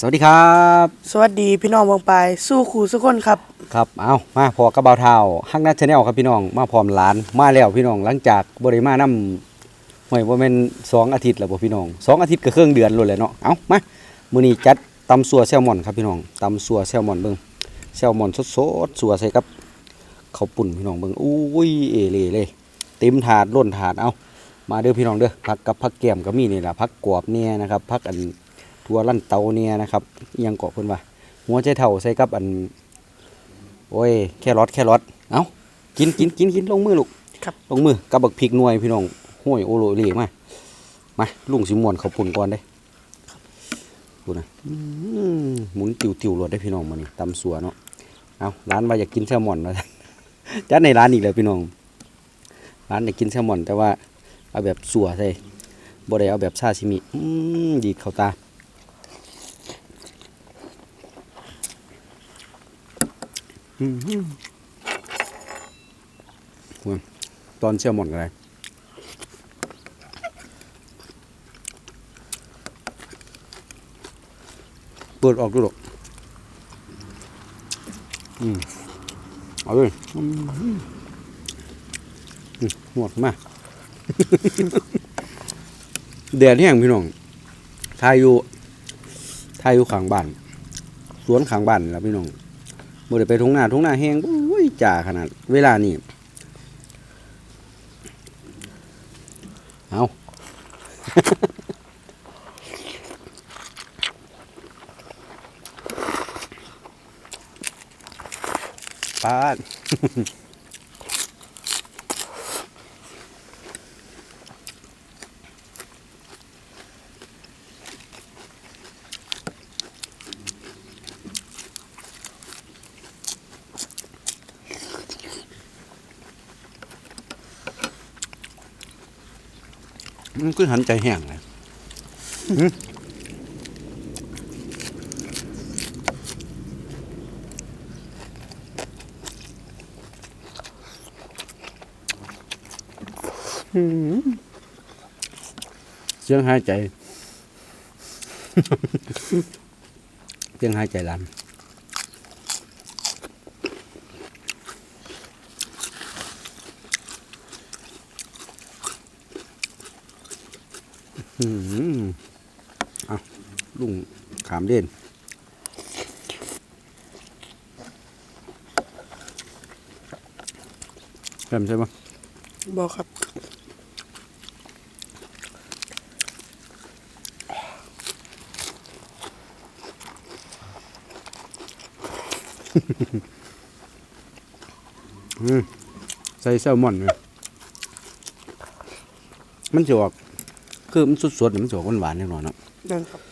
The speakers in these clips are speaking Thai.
สวัสดีครับ สวัสดีพี่น้องเมืองปลายสู้ครูสุกคนครับ ครับ เอามาพอกระเบาเท้าฮักนัทชาแนลครับพี่น้องมาพร้อมหลานมาแล้วพี่น้องหลังจากบริมานํห่วยบ่แม่นสองอาทิตย์แล้วบ่พี่น้องสองอาทิตย์ก็ครึ่งเดือนเลยแหละเนาะเอามามื้อนี้จัดตำสัวแซลมอนครับพี่น้องตำสัวแซลมอนเบิ่งแซลมอนสดๆสัวใส่กับข้าวปุ่นพี่น้องเบิ่งอุ้ยเอเล่เลยเต็มถาดล้นถาดเอามาเด้อพี่น้องเด้อผักกับผักแก้มก็มีนี่ล่ะผักกรอบเนี่ยนะครับผักอัน ทัวลั่นเตาเนี่ยนะครับยังเกาะเพิ่นว่าหัวใจเท่าใส่กับอัน โอ้ย แค่รอดแค่รอดเอากินกินกินกินลงมือลูกครับลงมือกับบักพริกหน่วยพี่น้องห้วยโอโลเลีมามาลุงสิมวนเขาปุ่นก่อนได้ดูนะหมุนติวติวๆรถได้พี่น้องมานี่ตำสัวเนาะเอาร้านว่าอยากกินแซลมอนนะจัดในร้านอีกแล้วพี่น้องร้านอยากกินแซลมอน แต่ว่าเอาแบบสัวใส่บ่ได้เอาแบบซาชิมิอืมดีดเข้าตา อืมฮึว่ะตอนเชื่อหมดอะไรเปิดออกดูหรอกอืมเอาเลยอืมอืมหมดมาแดดแห้งพี่น้องทายอยู่ทายอยู่ขางบ้าน สวนขางบ้านแล้วพี่น้อง บ่ได้ไปทุ่งนาทุ่งนาแห้งอุ้ยจ่าขนาด เวลานี่เอาปา ดมันก็หันใจแห้งเลยหึอืมเสียงหายใจ เสียงหายใจลัน อืมเอาลุงขามเด่นแม่นใช่ปะบอกครับ อืมใส่แซลมอนเลยมันจะออก คือมันสดๆเนี่ยมันจะออกหวานๆแน่นอนเนาะเดินครับ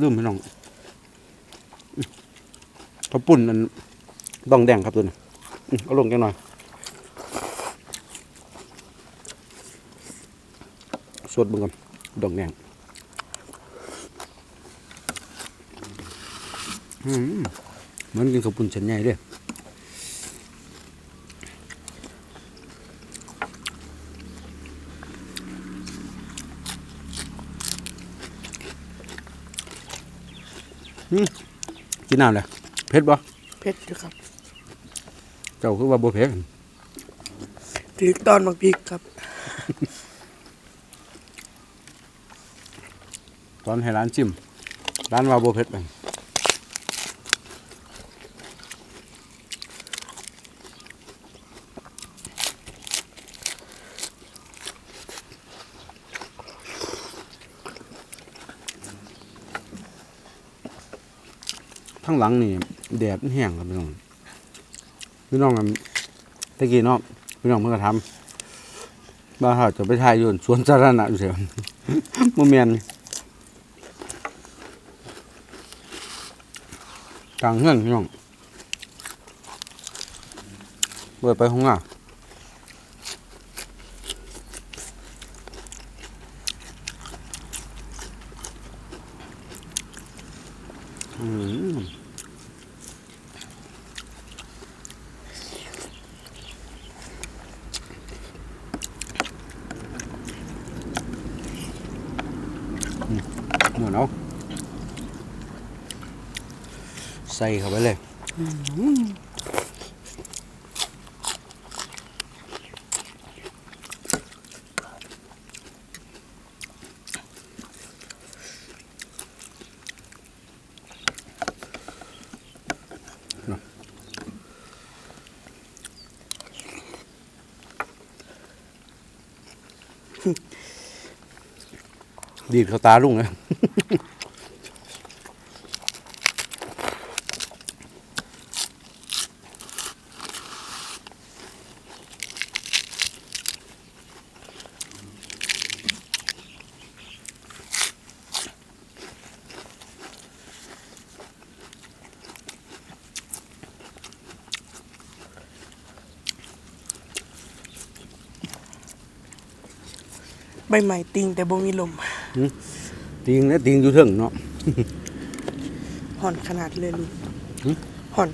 ลืมพี่น้องอื้อข้าวปุ่นมันดองแดงครับตัวนี้อื้อเอาลงกันหน่อย ดเบึงกันดองแดงอืมเหมือนกินข้าวปุ่นชั้นใหญ่เด้วยกินน้ำเลยเผ็ดบ่เผ็ดอยู่ครับ เจ้าคือว่าบ่เผ็ดถือตอนบักพริกครับ อนให้ร้านชิมร้านว่าบ่เผ็ดไปทั้งหลังนี่แดดมันแห้งครับพี่น้องพี่น้องกันตะกี้เนาะพี่น้องเพิ่งก็ทำบ้านเขาจะไปถ่ายอยู่สวนสาธารณะอยู่เสียบ่แม่น กลางเฮือนพี่น้องเปิดไปห้องอะ Ừ. อืมอืมเหมือนเอา ใส่เข้าไปเลยดีดเขาตาลุงเลย ใบใหม่ติงแต่บ่มีลมติงแล้วติงอยู่เถึงเนาะห่อนขนาดเลยลุงหึห่อน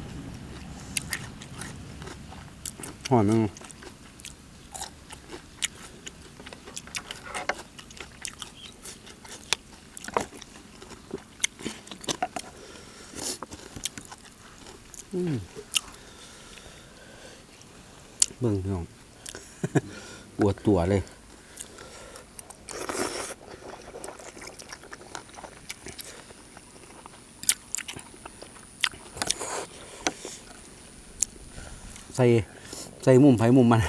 หอมมั้งอืมเบิ่งพี่น้องปวดตัวเลย ใส่ใส่มุมไผมุมมัน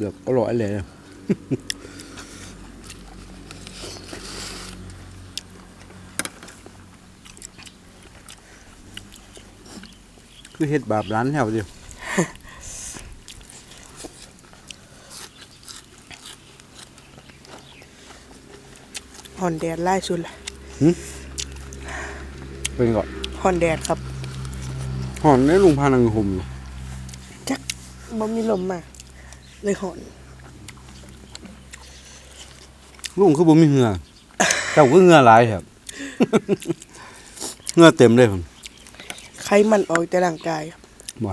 เกือบอร่อยเลยคือเฮ็ดแบบร้านแถวเดียวห่อนแดดไล่สุดละเป็นก่อนห่อนแดดครับหอนได้ลุงพานังห่มอยู่จักบ่มีลมมา เลยห่อนลุงคือบ่มีเหงื่อเจ้าคือเหงื่อหลายครับ เหงื่อเต็มเลยผมไขมันออกแต่ร่างกายครับบ่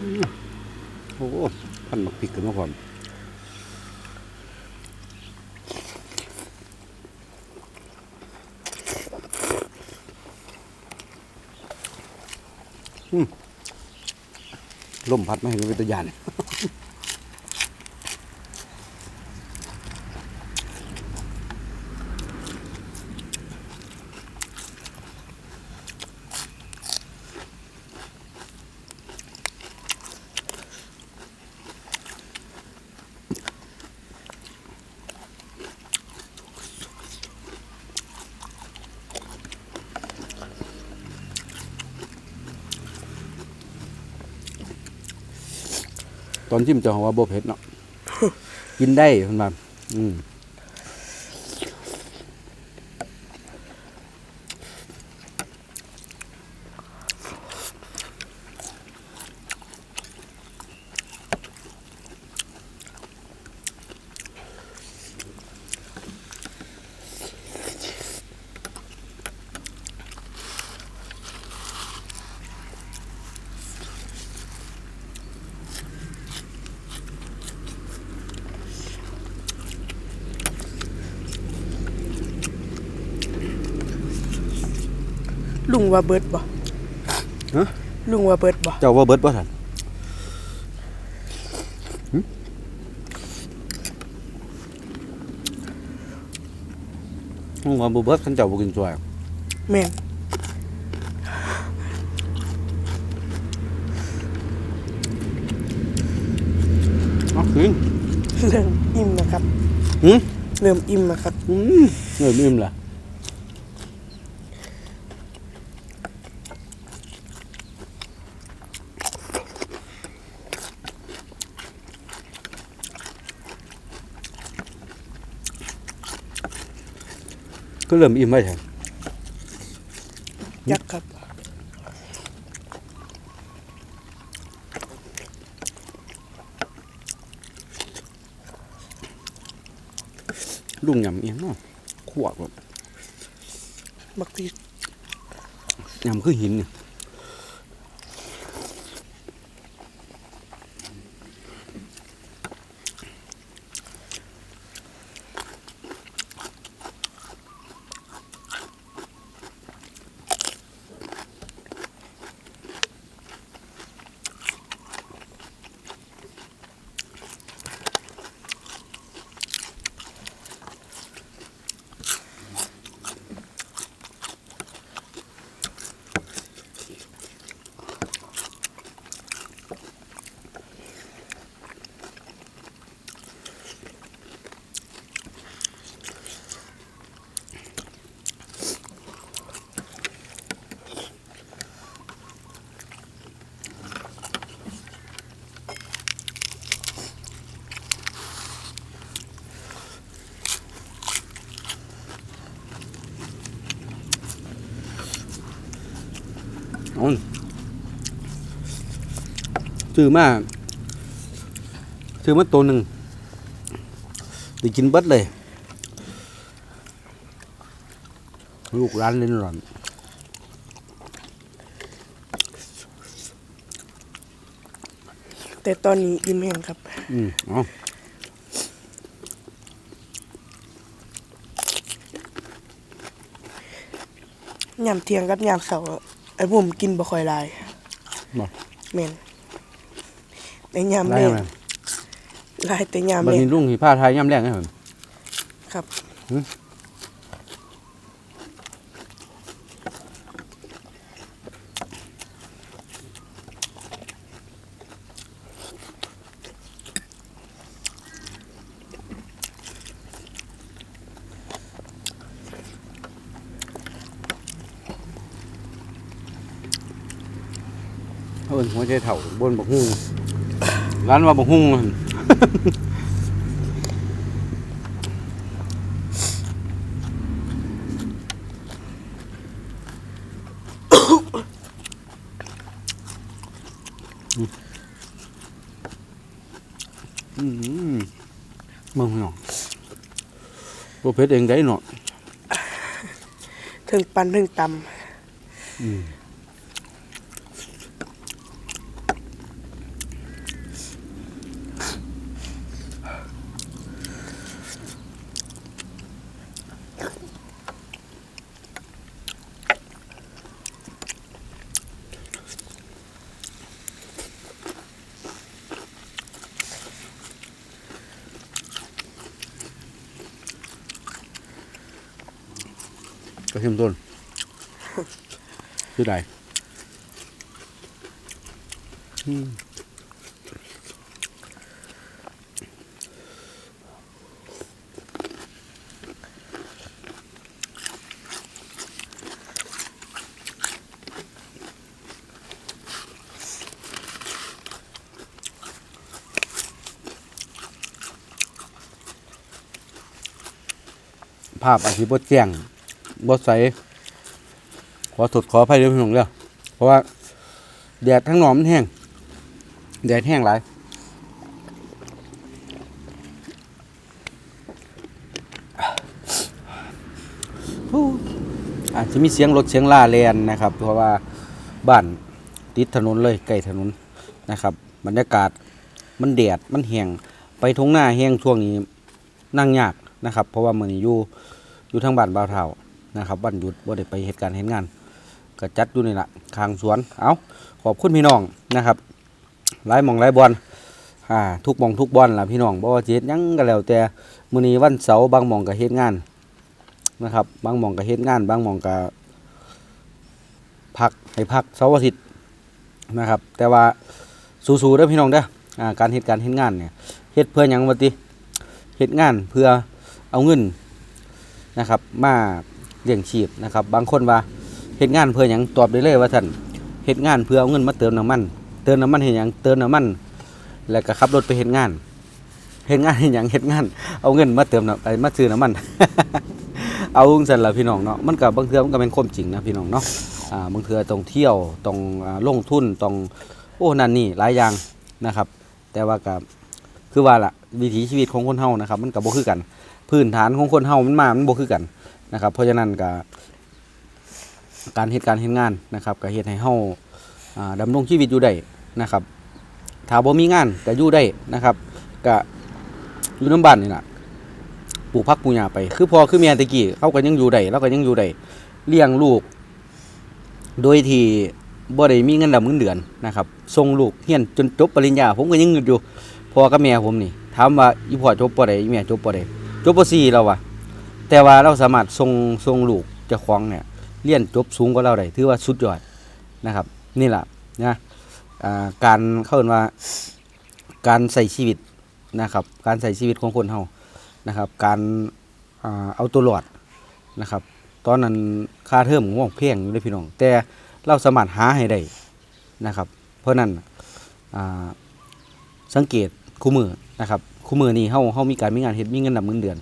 อืมโอ้โหพันมักพริกกันมาก่อนอืม ล่มพัดมาเห็นเป็นตะยาน อนชิมจะว่าบ่เผ็ดเนาะ กินได้คุณแบบอืม ลุงว่าเบิดบ่ฮะลุงว่าเบิดบ่เจ้าว่าเบิดบ่ทันมึงว่าบ่เบิดคันเจ้าบ่กินสวยแม่นเอ๋อคือเริ่มอิ่มนะครับหืมเริ่มอิ่มนะครับ อืมเริ่มอิ่มละ ก็เริ่มอิ่มไว้แทนยักษ์ครับลุงยำเอียงเนาะขวบแบบบักพียำคือหินเนี่ย ซื้อมาซื้อมาตัวหนึ่งได้กินเบิดเลย ลูกร้านเล่นร้อนแต่ตอนนี้อิ่มแห้งครับ อืมเอ๋อยามเที่ยงกับยามเช้าไอ้ผมกินบ่ค่อยหลายบ่ แม่น แต่ยามได้แรไหมงหลายแต่ยามบัดแรงนี้ลุงที่ผ้าไทยย่ำแรงให้ผมครับ เอิ้นหัวใจเถ่าบนบักฮุ่ง ร้านว่าบักฮุ่งมึงเนาะตัวเพชรเองได้เนาะถึงปันถึงตำอืม กระเทียมต้นคือใดภาพอาจสิบดแจ้ง บดใส ขอสดขออภัยด้วยพี่น้องเด้อเพราะว่าแดดทั้งหนอมมันแห้ง แดดแห้งหลายฮู้อาจจะมีเสียงรถเสียงล่าแลนนะครับ เพราะว่าบ้านติดถนนเลยใกล้ถนนนะครับ บรรยากาศมันแดดมันแห้งไปทงหน้าแห้งช่วงนี้นั่งยากนะครับ เพราะว่ามื้อนอยู่อยู่ทางบ้านบ่าวเฒ่า นะครับวันหยุดบ่ได้ไปเหตุการณ์เห็นงานก็จัดอยู่นี่แหละคางสวนเอาขอบคุณพี่น้องนะครับหลายหมองหลายบอลอ่าทุกหมองทุกบอลล่ะพี่น้องบ่ว่าเฮ็ดยังก็แล้วแต่มื้อนี้วันเสาร์บางหมองก็เฮ็ดงานนะครับ บางหม่องก็เฮ็ดงาน บางหม่องก็พักให้พักเสาร์อาทิตย์นะครับ แต่ว่าสู้ๆเด้อพี่น้องเด้ออ่าการเฮ็ดการเฮ็ดงานเนี่ยเฮ็ดเพื่อหยังวะติเฮ็ดงานเพื่อเอาเงินนะครับมา เลี้ยงชีพนะครับ บางคนว่าเฮ็ดงานเพื่อหยังตอบได้เลยว่าท่านเฮ็ดงานเพื่อเอาเงินมาเติมน้ำมัน เติมน้ำมันเฮ็ดหยังเติมน้ำมัน แล้วก็ขับรถไปเฮ็ดงานเฮ็ดงานเฮ็ดหยังเฮ็ดงาน เอาเงินมาเติมน้ำไอ้มาซื้อน้ำมัน เอาจังซั่นละพี่น้องเนาะมันก็บบางเทื่อมันก็เป็นความจริงนะพี่น้องเนาะบางเทื่อต้องเที่ยวต้องลงทุนต้องโอ้นั่นนี่หลายอย่างนะครับ แต่ว่าก็คือว่าล่ะวิถีชีวิตของคนเฮานะครับ มันก็บ่คือกัน พื้นฐานของคนเฮามันมามันบ่คือกัน นะครับ เพราะฉะนั้นก็การเฮ็ดการเฮ็ดงานนะครับก็เฮ็ดให้เฮาอดำรงชีวิตอยู่ได้นะครับถ้าบ่มีงานก็อยู่ได้นะครับก็อยู่น้ำบ้านนี่ล่ะปลูกผักปูหญ้าไปคือพอคือแม่ตะกี้เขาก็ยังอยู่ได้เราก็ยังอยู่ได้เลี้ยงลูก โดยที่บ่ได้มีเงินดำเงินเดือนนะครับส่งลูกเรียนจนจบปริญญา ผมก็ยังเงินอยู่พอกับแม่ผมนี่ถามว่าอีพ่อจบปใดอีแม่จบปใดจบปสี่แล้ววะ แต่ว่าเราสามารถส่งส่งลูกเจ้าของเนี่ยเรียนจบสูงกว่าเราได้ถือว่าสุดยอดนะครับ นี่แหละนะการเข้าเรียกว่าการใส่ชีวิตนะครับ การใส่ชีวิตของคนเฮานะครับ การเอาตัวรอดนะครับ ตอนนั้นค่าเทอมของแพงอยู่เลยพี่น้อง แต่เราสามารถหาให้ได้นะครับ เพราะนั้นสังเกตคู่มือนะครับคู่มือนี้เฮาเฮามีการมีงานเฮ็ดมีเงินนำเงินเดือน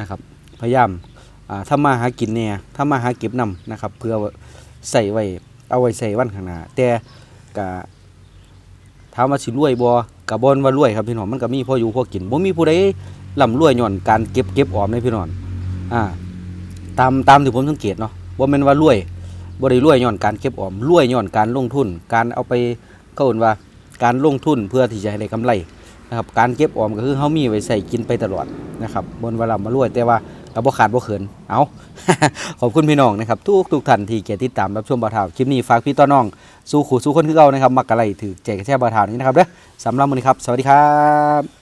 นะครับ พยายามอ่าทำมาหากินแน่ทำมาหาเก็บนำนะครับ เพื่อใส่ไว้เอาไว้ใส่วันข้างหน้าแต่ก็ถามว่าสิรวยบ่กับบอนว่ารวยครับพี่น้องมันก็มีพออยู่พอกินบ่มีผู้ใดร่ำรวยย้อนการเก็บเก็บออมในพี่น้องอ่าตามตามที่ผมสังเกตเนาะบ่แม่นว่ารวยบ่ได้รวยย้อนการเก็บออมรวยย้อนการลงทุน การเอาไปเขาเอิ้นว่าการลงทุนเพื่อที่จะให้ได้กำไรนะครับการเก็บออมก็คือเฮามีไว้ใส่กินไปตลอดนะครับบ่นว่ามารวยแต่ว่า ก็บ่ขาดบ่เขินเอา ขอบคุณพี่น้องนะครับทุกทุกท่านที่เกียรติดตามรับชมบ่าวคลิปนี้ฝากพี่ต้อน้อง สู้ขู่สู้คนคือเก่านะครับมักกะไรถือแจกแช่บาทาวนี้นะครับเด้อสำหรับมื้อนี้ครับ สวัสดีครับ